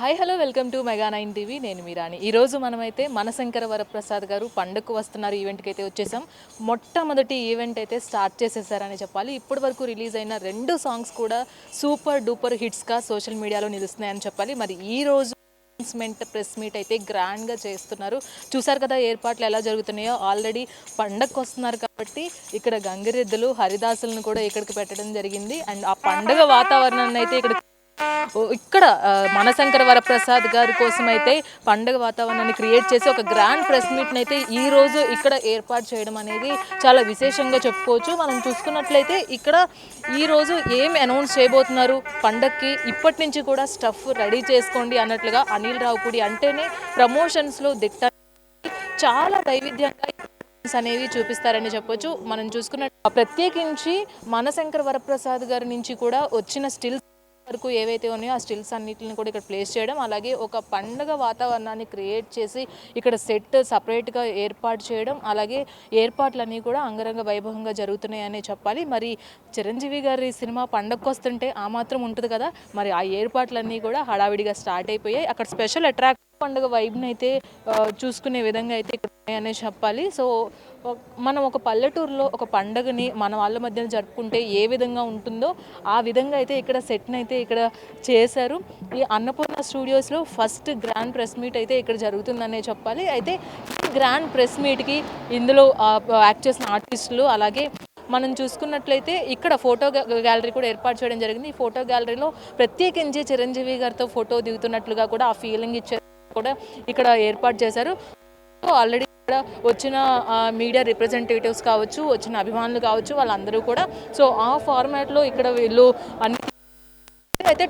Hi hello welcome to mega nine TV. నేను మీరాని ఈరోజు మనమైతే మనశంకర వరప్రసాద్ గారు పండుగకు వస్తున్నారు ఈవెంట్కి అయితే వచ్చేసాం. మొట్టమొదటి ఈవెంట్ అయితే స్టార్ట్ చేసేసారని చెప్పాలి. ఇప్పటి వరకు రిలీజ్ అయిన రెండు సాంగ్స్ కూడా సూపర్ డూపర్ హిట్స్గా సోషల్ మీడియాలో నిలుస్తున్నాయని చెప్పాలి. మరి ఈ రోజు అనౌన్స్మెంట్ ప్రెస్ మీట్ అయితే గ్రాండ్గా చేస్తున్నారు. చూసారు కదా ఏర్పాట్లు ఎలా జరుగుతున్నాయో. ఆల్రెడీ పండగకు వస్తున్నారు కాబట్టి ఇక్కడ గంగిరెద్దులు హరిదాసులను కూడా ఇక్కడికి పెట్టడం జరిగింది. అండ్ ఆ పండగ వాతావరణాన్ని అయితే ఇక్కడ ఇక్కడ మనశంకర వరప్రసాద్ గారి కోసం అయితే పండగ వాతావరణాన్ని క్రియేట్ చేసి ఒక గ్రాండ్ ప్రెస్ మీట్ని అయితే ఈ రోజు ఇక్కడ ఏర్పాటు చేయడం అనేది చాలా విశేషంగా చెప్పుకోవచ్చు. మనం చూసుకున్నట్లయితే ఇక్కడ ఈ రోజు ఏం అనౌన్స్ చేయబోతున్నారు? పండగకి ఇప్పటి నుంచి కూడా స్టఫ్ రెడీ చేసుకోండి అన్నట్లుగా అనిల్ రావుపూడి అంటేనే ప్రమోషన్స్లో దిట్ట చాలా వైవిధ్యంగా అనేవి చూపిస్తారని చెప్పొచ్చు. మనం చూసుకున్న ప్రత్యేకించి మనశంకర్ వరప్రసాద్ గారి నుంచి కూడా వచ్చిన స్టిల్స్ వరకు ఏవైతే ఉన్నాయో ఆ స్టిల్స్ అన్నిటిని కూడా ఇక్కడ ప్లేస్ చేయడం అలాగే ఒక పండగ వాతావరణాన్ని క్రియేట్ చేసి ఇక్కడ సెట్ సపరేట్గా ఏర్పాటు చేయడం అలాగే ఏర్పాట్లన్నీ కూడా అంగరంగ వైభవంగా జరుగుతున్నాయని చెప్పాలి. మరి చిరంజీవి గారి సినిమా పండగకు వస్తుంటే ఆ మాత్రం ఉంటుంది కదా మరి ఆ ఏర్పాట్లన్నీ కూడా హడావిడిగా స్టార్ట్ అయిపోయాయి. అక్కడ స్పెషల్ అట్రాక్ట్ పండుగ వైబ్ని అయితే చూసుకునే విధంగా అయితే ఇక్కడ ఉన్నాయనే చెప్పాలి. సో మనం ఒక పల్లెటూరులో ఒక పండగని మన వాళ్ళ మధ్యన జరుపుకుంటే ఏ విధంగా ఉంటుందో ఆ విధంగా అయితే ఇక్కడ సెట్ని అయితే ఇక్కడ చేశారు. ఈ అన్నపూర్ణ స్టూడియోస్లో ఫస్ట్ గ్రాండ్ ప్రెస్ మీట్ అయితే ఇక్కడ జరుగుతుందనే చెప్పాలి. అయితే గ్రాండ్ ప్రెస్ మీట్కి ఇందులో యాక్ట్ చేసిన ఆర్టిస్టులు అలాగే మనం చూసుకున్నట్లయితే ఇక్కడ ఫోటో గ్యాలరీ కూడా ఏర్పాటు చేయడం జరిగింది. ఈ ఫోటో గ్యాలరీలో ప్రత్యేకించి చిరంజీవి గారితో ఫోటో దిగుతున్నట్లుగా కూడా ఆ ఫీలింగ్ ఇచ్చే కూడా ఇక్కడ ఏర్పాటు చేశారు. ఆల్రెడీ ఇక్కడ వచ్చిన మీడియా రిప్రజెంటేటివ్స్ కావచ్చు వచ్చిన అభిమానులు కావచ్చు వాళ్ళందరూ కూడా. సో ఆ ఫార్మాట్లో ఇక్కడ వీళ్ళు అన్ని అయితే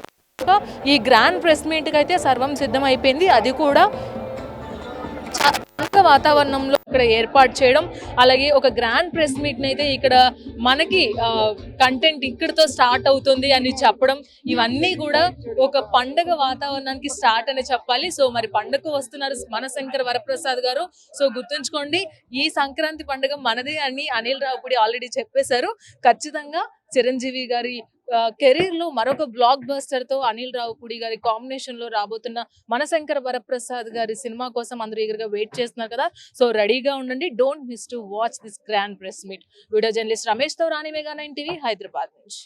ఈ గ్రాండ్ ప్రెస్ మీట్కి అయితే సర్వం సిద్ధం అయిపోయింది అది కూడా వాతావరణంలో ఇక్కడ ఏర్పాటు చేయడం. అలాగే ఒక గ్రాండ్ ప్రెస్ మీట్ అయితే ఇక్కడ మనకి కంటెంట్ ఇక్కడితో స్టార్ట్ అవుతుంది అని చెప్పడం. ఇవన్నీ కూడా ఒక పండగ వాతావరణానికి స్టార్ట్ అని చెప్పాలి. సో మరి పండగకు వస్తున్నారు మనశంకర్ వరప్రసాద్ గారు. సో గుర్తుంచుకోండి ఈ సంక్రాంతి పండుగ మనదే అని అనిల్ రావుపూడి ఆల్రెడీ చెప్పేశారు. ఖచ్చితంగా చిరంజీవి గారి కెరీర్లో మరొక బ్లాక్ బస్టర్తో అనిల్ రావుపూడి గారి కాంబినేషన్లో రాబోతున్న మనశంకర వరప్రసాద్ గారి సినిమా కోసం అందరూ eager గా వెయిట్ చేస్తున్నారు కదా. సో రెడీగా ఉండండి. Don't miss to watch this grand press meet. Video journalist రమేష్తో Rani mega nine TV Hyderabad నుంచి.